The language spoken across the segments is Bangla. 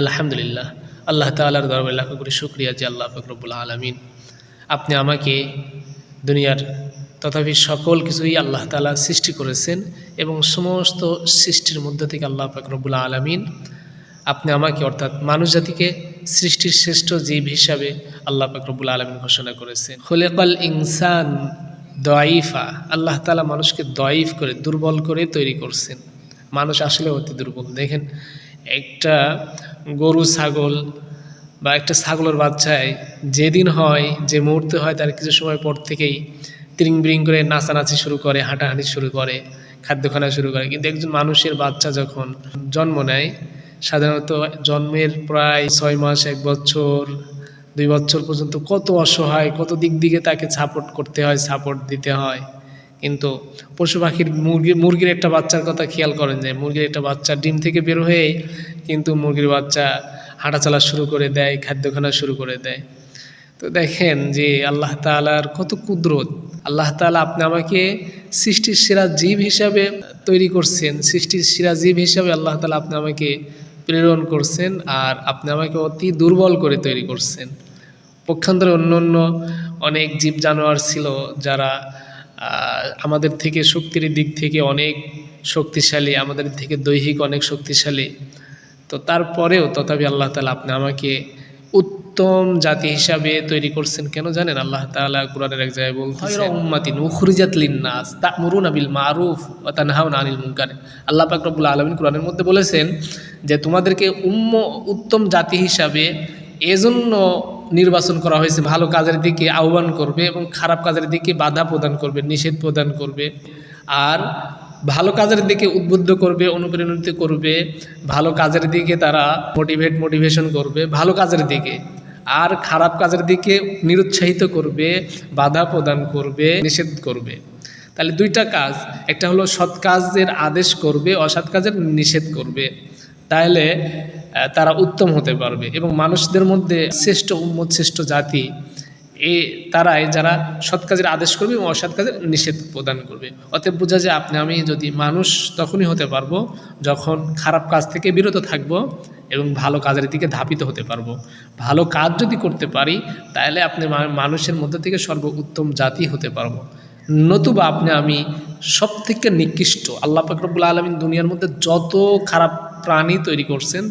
আলহামদুলিল্লাহ। আল্লাহ তালার দরবার লাখ করে শুক্রিয়া যে আল্লাহ ফকরবুল আলমিন আপনি আমাকে দুনিয়ার তথাপি সকল কিছুই আল্লাহ তালা সৃষ্টি করেছেন এবং সমস্ত সৃষ্টির মধ্যে থেকে আল্লাহ ফকরবুল আলমিন আপনি আমাকে, অর্থাৎ মানুষ জাতিকে, সৃষ্টির শ্রেষ্ঠ জীব হিসাবে আল্লাহ ফকরবুল আলমিন ঘোষণা করেছেন। খোলেকাল ইনসান দয়ফা আল্লাহ তালা মানুষকে দয়ফ করে, দুর্বল করে তৈরি করছেন। মানুষ আসলে অতি দুর্বল। দেখেন একটা গরু, ছাগল বা একটা ছাগলের বাচ্চায় যেদিন হয়, যে মুহূর্তে হয়, তার কিছু সময় পর থেকেই তিরিং বিরিং করে নাচানাচি শুরু করে, হাঁটাহাঁটি শুরু করে খাদ্য খানা শুরু করে। কিন্তু একজন মানুষের বাচ্চা যখন জন্ম নেয়, সাধারণত জন্মের প্রায় ছয় মাস, এক বছর, দুই বছর পর্যন্ত কত অসহায়, কত দিক দিকে তাকে সাপোর্ট করতে হয় সাপোর্ট দিতে হয়। কিন্তু পশু পাখির মুরগি মুরগির একটা বাচ্চার কথা খেয়াল করেন যে মুরগির একটা বাচ্চা ডিম থেকে বের হয়ে কিন্তু মুরগির বাচ্চা হাঁটাচলা শুরু করে দেয় খাদ্য খানা শুরু করে দেয়। তো দেখেন যে আল্লাহ তালার কত কুদরত। আল্লাহ তালা আপনি আমাকে সৃষ্টির সেরা জীব হিসাবে তৈরি করছেন। সৃষ্টির সেরা জীব হিসাবে আল্লাহ তালা আপনি আমাকে প্রেরণ করছেন আর আপনি আমাকে অতি দুর্বল করে তৈরি করছেন। পক্ষান্তরে অন্য অন্য অনেক জীব জানোয়ার ছিল যারা আমাদের থেকে শক্তির দিক থেকে অনেক শক্তিশালী, আমাদের থেকে দৈহিক অনেক শক্তিশালী। তো তারপরেও তথাপি আল্লাহ তালা আপনি আমাকে উত্তম জাতি হিসাবে তৈরি করছেন কেন জানেন? আল্লাহ তাআলা কোরআনের এক জায়গায় বলছেন উম্মাতিন উখরিজাত লিন-নাস তা'মুরুনা বিল মারুফ ওয়া তানহাউনা আনিল আল্লাহ পাক রব্বুল আলামিন কোরআনের মধ্যে বলেছেন যে, তোমাদেরকে উম্ম, উত্তম জাতি হিসাবে এজন্য নির্বাচন করা হয়েছে, ভালো কাজের দিকে আহ্বান করবে এবং খারাপ কাজের দিকে বাধা প্রদান করবে, নিষেধ প্রদান করবে। আর ভালো কাজের দিকে উদ্বুদ্ধ করবে অনুপ্রেরণিত করবে, ভালো কাজের দিকে তারা মোটিভেট মোটিভেশন করবে, ভালো কাজের দিকে। আর খারাপ কাজের দিকে নিরুৎসাহিত করবে, বাধা প্রদান করবে, নিষেধ করবে। তাহলে দুইটা কাজ, একটা হলো সৎ কাজের আদেশ করবে, অসৎ কাজের নিষেধ করবে। তাহলে তারা উত্তম হতে পারবে এবং মানুষদের মধ্যে শ্রেষ্ঠ উম্মত, শ্রেষ্ঠ জাতি, এ তারাই যারা সৎ কাজের আদেশ করবে এবং অসৎ কাজের নিষেধ প্রদান করবে। অতএব বোঝা যায় আপনি, আমি যদি মানুষ তখনই হতে পারব যখন খারাপ কাজ থেকে বিরত থাকব এবং ভালো কাজের দিকে ধাপিত হতে পারব। ভালো কাজ যদি করতে পারি, তাহলে আপনি মানুষের মধ্যে থেকে সর্ব উত্তম জাতি হতে পারব। নতুবা আপনি, আমি সব থেকে নিকৃষ্ট, আল্লাহ ফাকরবুল আলমিন দুনিয়ার মধ্যে যত খারাপ প্রাণী তৈরি করছেন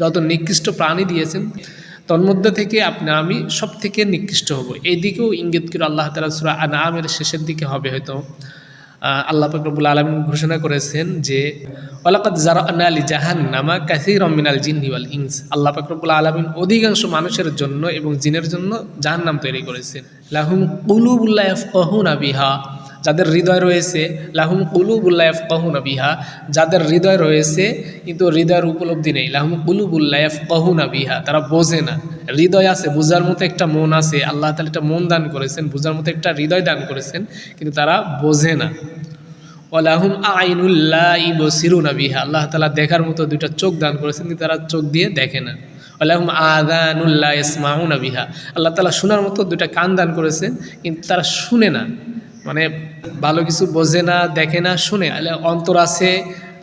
যত নিকৃষ্ট প্রাণী দিয়েছেন তন্মধ্যে থেকে আপনি, আমি সব থেকে নিকৃষ্ট হব। এই দিকেও ইঙ্গিত করে আল্লাহ তালা সুরা আনামের শেষের দিকে হবে হয়তো। আল্লাহ ফাকরবুল আলমিন ঘোষণা করেছেন যে ওলাকাত জারা আলী জাহান নামা কাসির রমিনাল ওয়াল ইংস আল্লাহ ফাকরবুল আলমিন অধিকাংশ মানুষের জন্য এবং জিনের জন্য জাহান্নাম তৈরি করেছেন। লাহুম কুলুবুল্লাহ কহুনা বিহা। যাদের হৃদয় রয়েছে, লাহুম কুলুবুল্লাহ কহুনা বিহা, যাদের হৃদয় রয়েছে কিন্তু হৃদয়ের উপলব্ধি নেই, লাহুম কুলুবুল্লাহ কহুনা বিহা, তারা বোঝে না। হৃদয় আছে, বোঝার মতো একটা মন আছে, আল্লাহ তালা একটা মন দান করেছেন, বোঝার মতো একটা হৃদয় দান করেছেন, কিন্তু তারা বোঝে না। ওলাহুম আইনুল্লাহ ইবসিরুনা বিহা, আল্লাহ তালা দেখার মতো দুইটা চোখ দান করেছেন, কিন্তু তারা চোখ দিয়ে দেখে না। ওলাহুম আদানুল্লাহ ইসমাউনা বিহা, আল্লাহ তালা শোনার মতো দুইটা কান দান করেছেন, কিন্তু তারা শুনে না। মানে ভালো কিছু বোঝে না, দেখে না, শুনে। অন্তর আছে,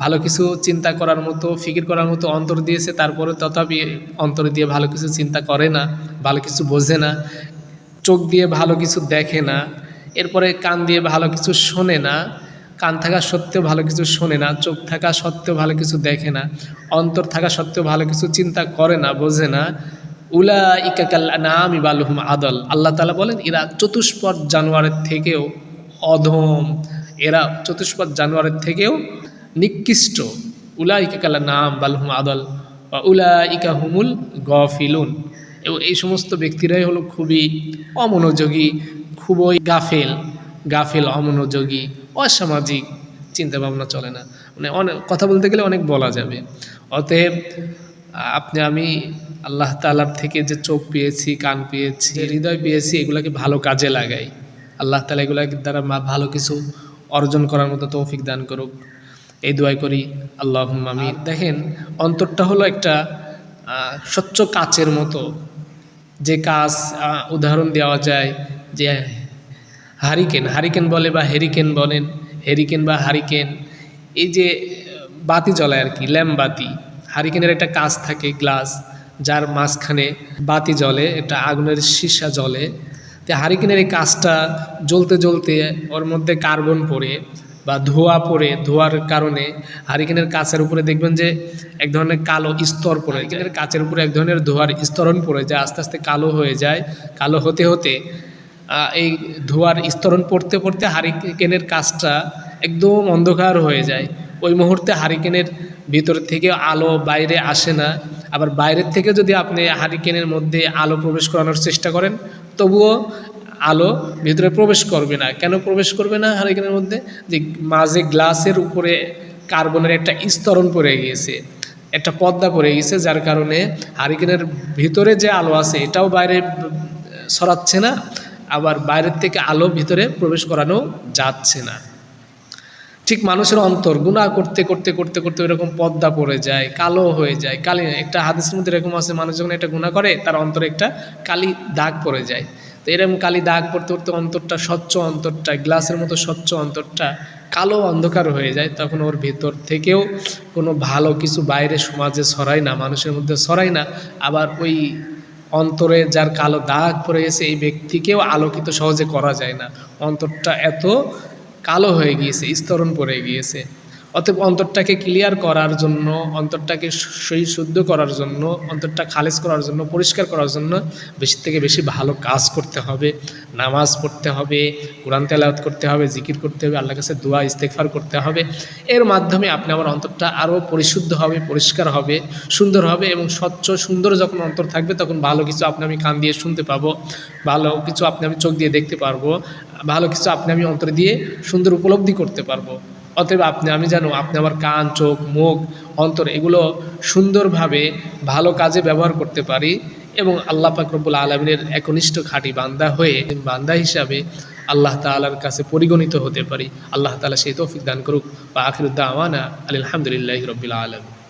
ভালো কিছু চিন্তা করার মতো, ফিকির করার মতো অন্তর দিয়েছে, তারপরে তথাপি অন্তর দিয়ে ভালো কিছু চিন্তা করে না, ভালো কিছু বোঝে না, চোখ দিয়ে ভালো কিছু দেখে না, এরপরে কান দিয়ে ভালো কিছু শোনে না, কান থাকা সত্ত্বেও ভালো কিছু শোনে না, চোখ থাকা সত্ত্বেও ভালো কিছু দেখে না, অন্তর থাকা সত্ত্বেও ভালো কিছু চিন্তা করে না, বোঝে না। উলা ইকাকাল নামি বালুহুম আদল। আল্লাহ তালা বলেন, এরা চতুষ্পদ জানোয়ারের থেকেও অধম। এরা চতুষ্পদ জানোয়ারের থেকেও নিকৃষ্ট। উলা ইকাকাল নাম বালুহুম আদল বা উলা ইকা হুমুল গফিলুন। এবং এই সমস্ত ব্যক্তিরাই হলো খুবই অমনোযোগী, খুবই গাফেল। গাফেল, অমনোযোগী, অসামাজিক চিন্তাভাবনা চলে না। মানে অনেক, কথা বলতে গেলে অনেক বলা যাবে। অতএব আপনি, আমি আল্লাহ তালার থেকে যে চোখ পেয়েছি, কান পেয়েছি, হৃদয় পেয়েছি, এগুলোকে ভালো কাজে লাগাই। আল্লাহ তালা এগুলোর দ্বারা মা- ভালো কিছু অর্জন করার মতো তৌফিক দান করুক। এই দোয়াই করি আল্লাহ আমি দেখেন, অন্তরটা হলো একটা স্বচ্ছ কাচের মতো। যে কাজ উদাহরণ দেওয়া যায় যে হারিকেন হারিকেন বলে বা হেরিকেন বলেন, হেরিকেন বা হারিকেন। এই যে, বাতি জ্বলায় আর কি ল্যাম্প বাতি। হারিকেনের একটা কাজ থাকে, গ্লাস, যার মাঝখানে বাতি জ্বলে, একটা আগুনের সীসা জ্বলে। তো হারিকেনের এই কাজটা জ্বলতে জ্বলতে ওর মধ্যে কার্বন পড়ে বা ধোঁয়া পড়ে, ধোঁয়ার কারণে হারিকেনের কাছের উপরে দেখবেন যে এক ধরনের কালো স্তর পড়ে, হারিকেনের কাচের উপরে এক ধরনের ধোঁয়ার স্তরণ পড়ে যায় আস্তে আস্তে কালো হয়ে যায়। কালো হতে হতে এই ধোঁয়ার স্তরণ পড়তে পড়তে হারিকেনের কাজটা একদম অন্ধকার হয়ে যায়। ওই মুহূর্তে হারিকেনের ভিতর থেকে আলো বাইরে আসে না। আবার বাইরের থেকে যদি আপনি হারিকেনের মধ্যে আলো প্রবেশ করানোর চেষ্টা করেন, তবুও আলো ভিতরে প্রবেশ করবে না। কেন প্রবেশ করবে না হারিকেনের মধ্যে? যে মাঝে গ্লাসের উপরে কার্বনের একটা স্তরণ পড়ে গিয়েছে, একটা পর্দা পড়ে গেছে যার কারণে হারিকেনের ভিতরে যে আলো আছে, এটাও বাইরে সরাচ্ছে না, আবার বাইরের থেকে আলো ভিতরে প্রবেশ করানো যাচ্ছে না। ঠিক মানুষের অন্তর গুণা করতে করতে করতে করতে এরকম পদ্মা পড়ে যায়, কালো হয়ে যায়, কালি, একটা হাদিসের মধ্যে এরকম আছে, মানুষ যখন একটা গুণা করে, তার অন্তরে একটা কালি দাগ পড়ে যায়। তো এরকম কালি দাগ পড়তে পড়তে অন্তরটা স্বচ্ছ অন্তরটা, গ্লাসের মতো স্বচ্ছ অন্তরটা কালো অন্ধকার হয়ে যায়, তখন ওর ভেতর থেকেও কোনো ভালো কিছু বাইরে সমাজে ছড়ায় না, মানুষের মধ্যে ছড়ায় না। আবার ওই অন্তরে যার কালো দাগ পড়ে গেছে, এই ব্যক্তিকেও আলোকিত সহজে করা যায় না। অন্তরটা এত কালো হয়ে গিয়েছে স্তরণ পড়ে গিয়েছে। অতএব অন্তরটাকে ক্লিয়ার করার জন্য, অন্তরটাকে সই শুদ্ধ করার জন্য, অন্তরটা খালেজ করার জন্য, পরিষ্কার করার জন্য বেশি থেকে বেশি ভালো কাজ করতে হবে। নামাজ পড়তে হবে, কোরআন তেলাওয়াত করতে হবে, জিকির করতে হবে, আল্লাহর কাছে দোয়া ইস্তেকফার করতে হবে। এর মাধ্যমে আপনি আমার অন্তরটা আরও পরিশুদ্ধ হবে, পরিষ্কার হবে, সুন্দর হবে এবং স্বচ্ছ, সুন্দর যখন অন্তর থাকবে তখন ভালো কিছু আপনি আমি কান দিয়ে শুনতে পাবো, ভালো কিছু আপনি আমি চোখ দিয়ে দেখতে পারব, ভালো কিছু আপনি আমি অন্তর দিয়ে সুন্দর উপলব্ধি করতে পারব। অতএব আপনি, আমি জানো, আপনি আমার কান, চোখ, মুখ, অন্তর, এগুলো সুন্দরভাবে ভালো কাজে ব্যবহার করতে পারি এবং আল্লাহ পাকরবুল আলমিনের একনিষ্ঠ খাঁটি বান্দা হয়ে বান্দা হিসাবে আল্লাহ তালার কাছে পরিগণিত হতে পারি। আল্লাহ তালা সেই তৌফিক দান করুক। বা আখিরুদ্দা আওয়ানা আলহামদুলিল্লাহ রবিল আলম